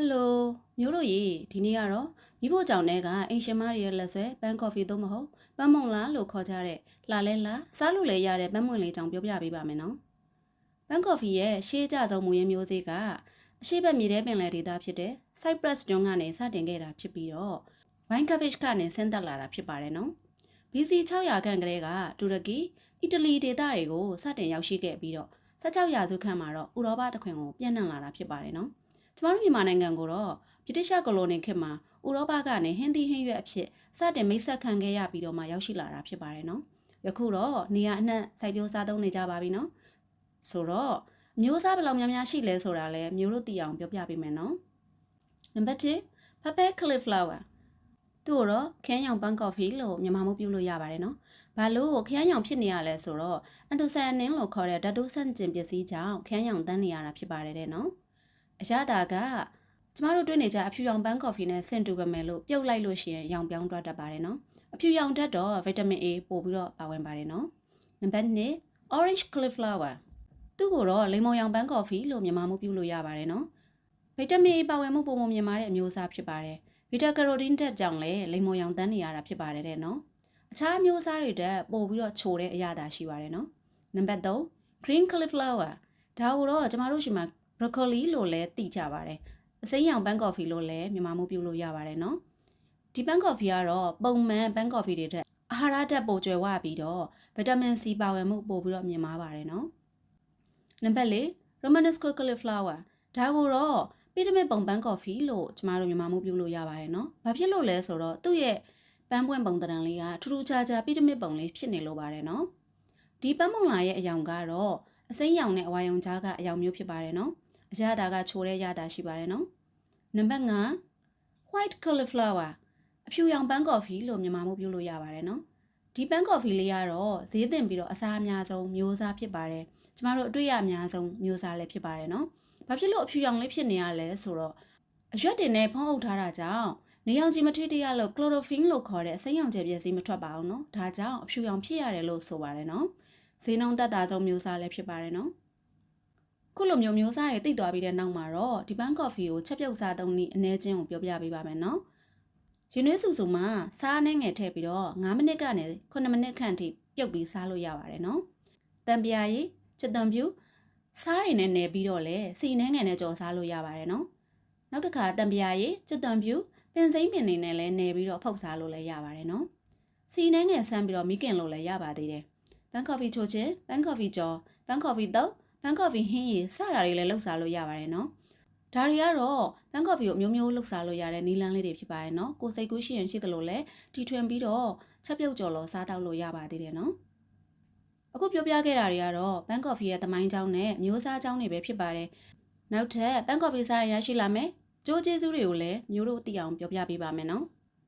ယ်လိုမျိုးတို့ရေဒီနေ့ကတော့မိဖို့ကြောင့်တဲ့ကအိမ်ရှင်မတွေရဲ့လက်ဆွဲပန်းကော်ဖီတော့မဟုတ်ပန်းမုံလားလို့ခေါ်ကြတဲ့လှလဲလှစားလို့လည်းရတဲ့ပန်းမွင့်လေးကြောင့်ပြောပြပေးပါမယ်နော်ပန်းကော်ဖီရဲ့ရှေးကြဆုံးမူရင်းမျိုးစေ့ကအရှိတ်ဘက်မြေထဲပင်လယ်ဒေသဖြစ်တဲ့ Cyprus ကျွန်းကနေစတင်ခဲ့တာဖြစ်ပြီးတော့ Wine Cabbage ကနေဆင်းသက်လာတာဖြစ်ပါတယ်နော် BC 600ခန့်ကလေးကတူရကီအီတလီဒေသတွေကိုစတင်ရောက်ရှိခဲ့ပြီးတော့16ရာစုခန့်မှာတော့ဥရောပတခွင်ကိုပြန့်နှံ့လာတာဖြစ်ပါတယ်နော် ကျမတို့မြန်မာနိုင်ငံကိုတော့ဗြိတိရှကိုလိုနီခေတ်မှာဥရောပကနေဟင်းသီးဟင်းရွက်အဖြစ်စတင်မိတ်ဆက်ခံခဲ့ရပြီးတော့မှရောက်ရှိလာတာဖြစ်ပါတယ်နော်ယခုတော့နေရာအနှံ့စိုက်ပျိုးစားသုံးနေကြပါပြီနော်ဆိုတော့မျိုးစားဘယ်လောက်များများရှိလဲဆိုတာလဲမျိုးတို့သိအောင်ပြောပြပေးမယ်နော်နံပါတ်1 pepper cauliflower သူ့ကိုတော့ခန်းရောင်ပန်းကော်ဖီလို့မြန်မာမှုပြုလို့ရပါတယ်နော်။ဘာလို့ခန်းရောင်ဖြစ်နေရလဲဆိုတော့အန်တိုဆန်နင်းလို့ခေါ်တဲ့ဓာတုဆန့်ကျင်ပစ္စည်းကြောင့်ခန်းရောင်တန်းနေရတာဖြစ်ပါတယ်တဲ့နော်။ အရသာကကျမတို့တွေ့နေကြအဖြူရောင်ပန်းကော်ဖီနဲ့ဆင့်တူပဲမယ်လို့ပြုတ်လိုက်လို့ရှိရင်ရောင်ပြောင်းသွားတတ်ပါတယ်နော်။အဖြူရောင်ဓာတ်တော့ဗီတာမင် A ပို့ပြီးတော့ပါဝင်ပါတယ်နော်။နံပါတ်2 orange cauliflower သူ့ကိုတော့လိမ္မော်ရောင်ပန်းကော်ဖီလို့မြန်မာမှုပြုလို့ရပါတယ်နော်။ဗီတာမင် A ပါဝင်မှုပုံမမြင်မာတဲ့အမျိုးအစားဖြစ်ပါတယ်။ဗီတာကရိုတင်းဓာတ်ကြောင့်လည်းလိမ္မော်ရောင်တန်းနေရတာဖြစ်ပါတယ်တဲ့နော်အခြားမျိုးစားတွေတက်ပို့ပြီးတော့ချိုတဲ့အရာသာရှိပါတယ်နော်နံပါတ်3 green cauliflower ဒါကိုတော့ကျမတို့ရှိမှာ broccoli လို့လည်းသိကြပါတယ်အစိမ်းရောင်ပန်းကော်ဖီလို့လည်းမြန်မာမှုပြုလို့ရပါတယ်နော်ဒီပန်းကော်ဖီကတော့ပုံမှန်ပန်းကော်ဖီတွေတက်အာဟာရဓာတ်ပိုကျွယ်ဝပြီးတော့ဗီတာမင် C ပါဝင်မှုပို့ပြီးတော့မြင်မာပါတယ်နော်နံပါတ်4 romanesco cauliflower ဒါကိုတော့ပီရမစ်ပုံပန်းကော်ဖီလို့ကျမတို့မြန်မာမှုပြုလို့ရပါတယ်နော်။ဘာဖြစ်လို့လဲဆိုတော့သူ့ရဲ့ပန်းပွင့်ပုံတံလေးကထူးထူးခြားခြားပီရမစ်ပုံလေးဖြစ်နေလို့ပါတယ်နော်။ဒီပန်းမုံလာရဲ့အယောင်ကတော့အစိမ်းရောင်နဲ့အဝါရောင်ကြားကအယောင်မျိုးဖြစ်ပါတယ်နော်။ အရသာကချိုတဲ့ရတာရှိပါတယ်နော်။နံပါတ်5 white cauliflower အဖြူရောင်ပန်းကော်ဖီလို့မြန်မာမှုပြုလို့ရပါတယ်နော်။ဒီပန်းကော်ဖီလေးကတော့ဈေးတင်ပြီးတော့အစားအများဆုံးမျိုးစားဖြစ်ပါတယ်။ကျမတို့အတွေ့ရအများဆုံးမျိုးစားလည်းဖြစ်ပါတယ်နော်။ဘာဖြစ်လို့အဖြူရောင်လေးဖြစ်နေရလဲဆိုတော့အရွက်တွေနဲ့ဖုံးအုပ်ထားတာကြောင့်နေရောင်ခြည်မထိတရလို့ chlorophyll လို့ခေါ်တဲ့စိမ်းရောင်ကျယ်ပြည့်စီးမထွက်ပါအောင်နော်။ဒါကြောင့်အဖြူရောင်ဖြစ်ရတယ်လို့ဆိုပါတယ်နော်။ဈေးနှုန်းတက်တာဆုံးမျိုးစားလည်းဖြစ်ပါတယ်နော်။ ခုလိုမျိုးမျိုးစားတွေတိတ်သွားပြီးတဲ့နောက်မှာတော့ဒီပန်းကော်ဖီကိုချက်ပြုတ်စားသုံးနည်းအနည်းချင်းကိုပြောပြပေးပါမယ်နော်။ယူနွေးစုစုမှာစားနဲ့ငယ်ထည့်ပြီးတော့9မိနစ်ကနေ9မိနစ်ခန့်ထိပြုတ်ပြီးစားလို့ရပါတယ်နော်။တံပြာရည်ချက်သွန်ပြူစားရည်နဲ့နယ်ပြီးတော့လဲစီနှဲငယ်နဲ့ကြော်စားလို့ရပါတယ်နော်။နောက်တစ်ခါတံပြာရည်ချက်သွန်ပြူပင်စိမ့်ပင်နေနဲ့လဲနယ်ပြီးတော့ဖုတ်စားလို့လည်းရပါတယ်နော်။စီနှဲငယ်ဆန်းပြီးတော့မိခင်လို့လည်းရပါသေးတယ်။ဘန်ကော်ဖီချိုချင်းဘန်ကော်ဖီကြော်ဘန်ကော်ဖီတော့ ဘန်ကော်ဖီဟင်းရည်စတာတွေလည်းလှုပ်စားလို့ရပါတယ်နော်။ဒါတွေကတော့ဘန်ကော်ဖီကိုအမျိုးမျိုးလှုပ်စားလို့ရတဲ့နီလန်းလေးတွေဖြစ်ပါတယ်နော်။ကိုစိတ်ကူးရှိရင်ရှိသလိုလဲတီထွင်ပြီးတော့ချက်ပြုတ်ကြော်လို့စားတော့လို့ရပါသေးတယ်နော်။အခုပြောပြခဲ့တာတွေကတော့ဘန်ကော်ဖီရဲ့သမိုင်းကြောင်းနဲ့မျိုးစားကြောင်းတွေပဲဖြစ်ပါတယ်။နောက်ထပ်ဘန်ကော်ဖီစားရရရှိလာမယ်။ကြိုးကျေးဇူးတွေကိုလည်းမျိုးတို့သိအောင်ပြောပြပေးပါမယ်နော်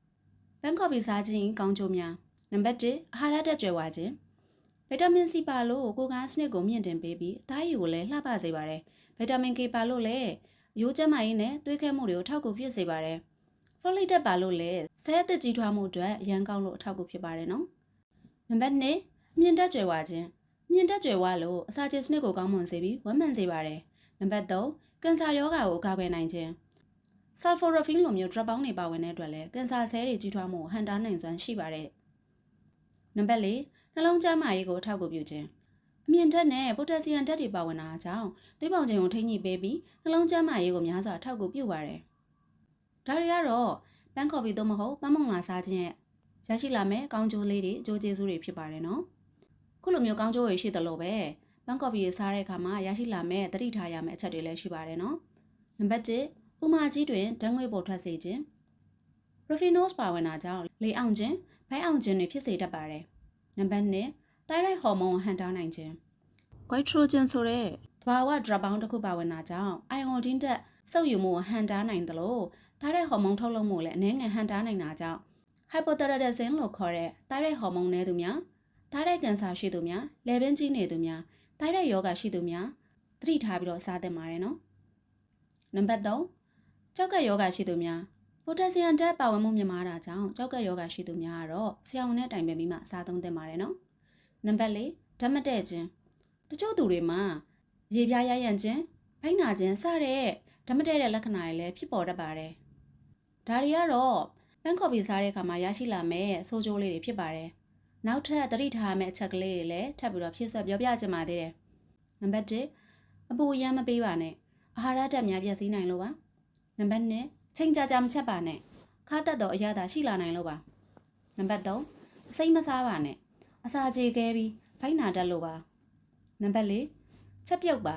။ဘန်ကော်ဖီစားခြင်းကောင်းကျိုးများနံပါတ်1အာဟာရဓာတ်ကြွယ်ဝခြင်း ဗီတာမင်စီပါလို့ကိုကားစနစ်ကိုမြင့်တင်ပေးပြီးအသားရည်ကိုလည်းလှပစေပါတယ်။ဗီတာမင် K ပါလို့လည်းရိုးကျန်းမာရေးနဲ့သွေးခဲမှုတွေကိုထောက်ကူဖြစ်စေပါတယ်။ဖိုလိတ်တက်ပါလို့လည်းဆဲအသက်ကြီးထွားမှုအတွက်အရန်ကောင်းလို့အထောက်ကူဖြစ်ပါတယ်နော်။နံပါတ်2မြင့်တက်ကြွယ်ဝခြင်းမြင့်တက်ကြွယ်ဝလို့အစာချေစနစ်ကိုကောင်းမွန်စေပြီးဝမ်းမှန်စေပါတယ်။နံပါတ်3ကင်ဆာရောဂါကိုကာကွယ်နိုင်ခြင်းဆာလ်ဖိုရဖင်လိုမျိုး drug ပေါင်းတွေပါဝင်တဲ့အတွက်လည်းကင်ဆာဆဲတွေကြီးထွားမှုဟန်တားနိုင်စွမ်းရှိပါတယ်။နံပါတ်4 နှလုံးကျန်းမာရေးကိုအထောက်အကူပြုခြင်းအမြင့်ဓာတ်နဲ့ပိုတက်ဆီယမ်ဓာတ်တွေပါဝင်တာကြောင့်သွေးပေါင်ခြင်းကိုထိန်းညှိပေးပြီးနှလုံးကျန်းမာရေးကိုများစွာအထောက်အကူပြုပါတယ်။ဒါတွေကတော့ပန်းကော်ဖီသို့မဟုတ်ပန်းမုံလာစားခြင်းရဲ့ရရှိလာမယ့်ကောင်းကျိုးလေးတွေအကျိုးကျေးဇူးတွေဖြစ်ပါတယ်နော်။ခုလိုမျိုးကောင်းကျိုးတွေရှိသလိုပဲပန်းကော်ဖီရေးစားတဲ့အခါမှာရရှိလာမယ့်တတိထားရမယ့်အချက်တွေလည်းရှိပါတယ်နော်။နံပါတ်1ဥမာကြီးတွင်ဓာတ်ငွေ့ပေါ်ထွက်စေခြင်း Refinose ပါဝင်တာကြောင့်လေအောင်ခြင်း၊ဘိုက်အောင်ခြင်းတွေဖြစ်စေတတ်ပါတယ်။ နံပါတ်2 thyroid hormone ဟန်တားနိုင်ခြင်း Goitrogen ဆိုတဲ့သဘာဝ drug ပေါင်းတစ်ခုပါဝင်တာကြောင့် iodine တက်စုပ်ယူမှုဟန်တားနိုင်တယ်လို့ thyroid hormone ထုတ်လုပ်မှုလည်းအနည်းငယ်ဟန်တားနိုင်တာကြောင့် hypothyroidism လို့ခေါ်တဲ့ thyroid hormone နည်းသူများ thyroid ကင်ဆာရှိသူများလည်ပင်းကြီးနေသူများ thyroid ယောဂရှိသူများသတိထားပြီးတော့စားသင့်ပါတယ်နော်နံပါတ်3ကြောက်ကယောဂရှိသူများ ပိုတက်ဆီယမ်ဓာတ်ပါဝင်မှုမြင့်မားတာကြောင့်ကြောက်ကယောဂရှိသူများကတော့ဆရာဝန်နဲ့တိုင်ပင်ပြီးမှစားသုံးသင့်ပါတယ်နော်နံပါတ်4ဓာတ်မတည့်ခြင်းတချို့သူတွေမှာရေပြားရရံခြင်းဘိုက်နာခြင်းစတဲ့ဓမ္မတဲ့တဲ့လက္ခဏာတွေလည်းဖြစ်ပေါ်တတ်ပါတယ်ဒါတွေကတော့ပန်းကော်ဖီစားတဲ့အခါမှာရရှိလာမဲ့ဆိုးကျိုးလေးတွေဖြစ်ပါတယ်နောက်ထပ်သတိထားရမယ့်အချက်ကလေးတွေလည်းထပ်ပြီးတော့ဖြည့်ဆွက်ပြောပြချင်ပါသေးတယ်နံပါတ်1အပူရမ်းမပေးပါနဲ့အာဟာရဓာတ်များပြည့်စည်နိုင်လို့ပါနံပါတ်2 ချိန်ကြာကြာမချက်ပါနဲ့ခါတက်တော့အရသာရှိလာနိုင်လို့ပါနံပါတ်3အစိမ့်မစားပါနဲ့အစာကြေခဲပြီးဖိုက်နာတတ်လို့ပါနံပါတ်4ချက်ပြုတ်ပါ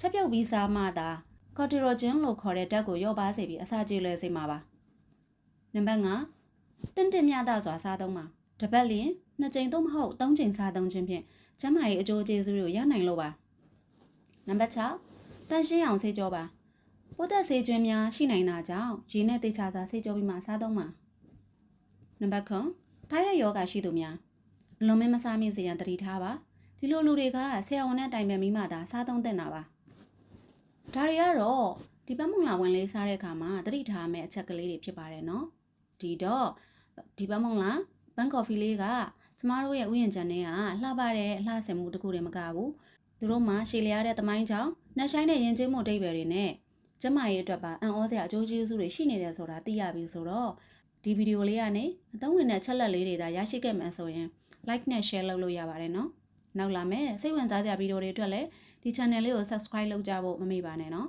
ချက်ပြုတ်ပြီးစားမှသာကော်တီရိုဂျင်လို့ခေါ်တဲ့ဓာတ်ကိုရော့ပါစေပြီးအစာကြေလွယ်စေမှာပါနံပါတ်5တင်းတင်မြတာစွာစားသုံးပါတပတ်လျင်နှစ်ကြိမ်သို့မဟုတ်သုံးကြိမ်စားသုံးခြင်းဖြင့်ကျန်းမာရေးအကျိုးကျေးဇူးတွေကိုရနိုင်လို့ပါနံပါတ်6တန်ရှင်းအောင်ဆေးကြောပါ ပိုးသက်ဆေးကျွင်းများရှိနိုင်တာကြောင့်ရေနဲ့တေချာစွာဆေးကြောပြီးမှစားသုံးပါနံပါတ်9ထိုင်းရယောဂရှိသူများအလွန်မင်းမစားမိစေရန်တတိထားပါဒီလိုလူတွေကဆရာဝန်နဲ့တိုင်ပင်ပြီးမှသာစားသုံးသင့်တာပါဒါတွေကတော့ဒီပတ်မုံလာဝင်လေးစားတဲ့အခါမှာတတိထားမယ့်အချက်ကလေးတွေဖြစ်ပါတယ်နော်ဒီတော့ဒီပတ်မုံလာဘန်ကော်ဖီလေးကကျမတို့ရဲ့ဥယျာဉ်ချန်ထဲကလှပတဲ့အလှဆင်မှုတစ်ခုတည်းမကဘူးသူတို့မှရှည်လျားတဲ့သမိုင်းကြောင့်နှက်ဆိုင်တဲ့ရင်ကျင်းမှုအတိတ်ပဲတွေနဲ့ ကျမရဲ့အတွက်ပါအံ့ဩစရာအကျိုးကျေးဇူးတွေရှိနေတယ်ဆိုတာသိရပြီဆိုတော့ဒီဗီဒီယိုလေးကနေအသုံးဝင်တဲ့ချက်လက်လေးတွေဒါရရှိခဲ့မှဆိုရင် like နဲ့ share လုပ်လို့ရပါတယ်နော်နောက်လာမယ့်စိတ်ဝင်စားစရာဗီဒီယိုတွေအတွက်လည်းဒီ channel လေးကို subscribe လုပ်ကြဖို့မမေ့ပါနဲ့နော်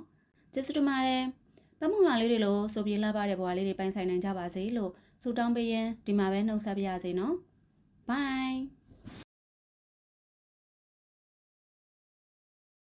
ကျေးဇူးတင်ပါတယ်ပတ်မုံလာလေးတွေလို့ဆိုပြေလာပါတဲ့ဘဝလေးတွေပိုင်ဆိုင်နိုင်ကြပါစေလို့ဆုတောင်းပေးရင်ဒီမှာပဲနှုတ်ဆက်ပါရစေနော် bye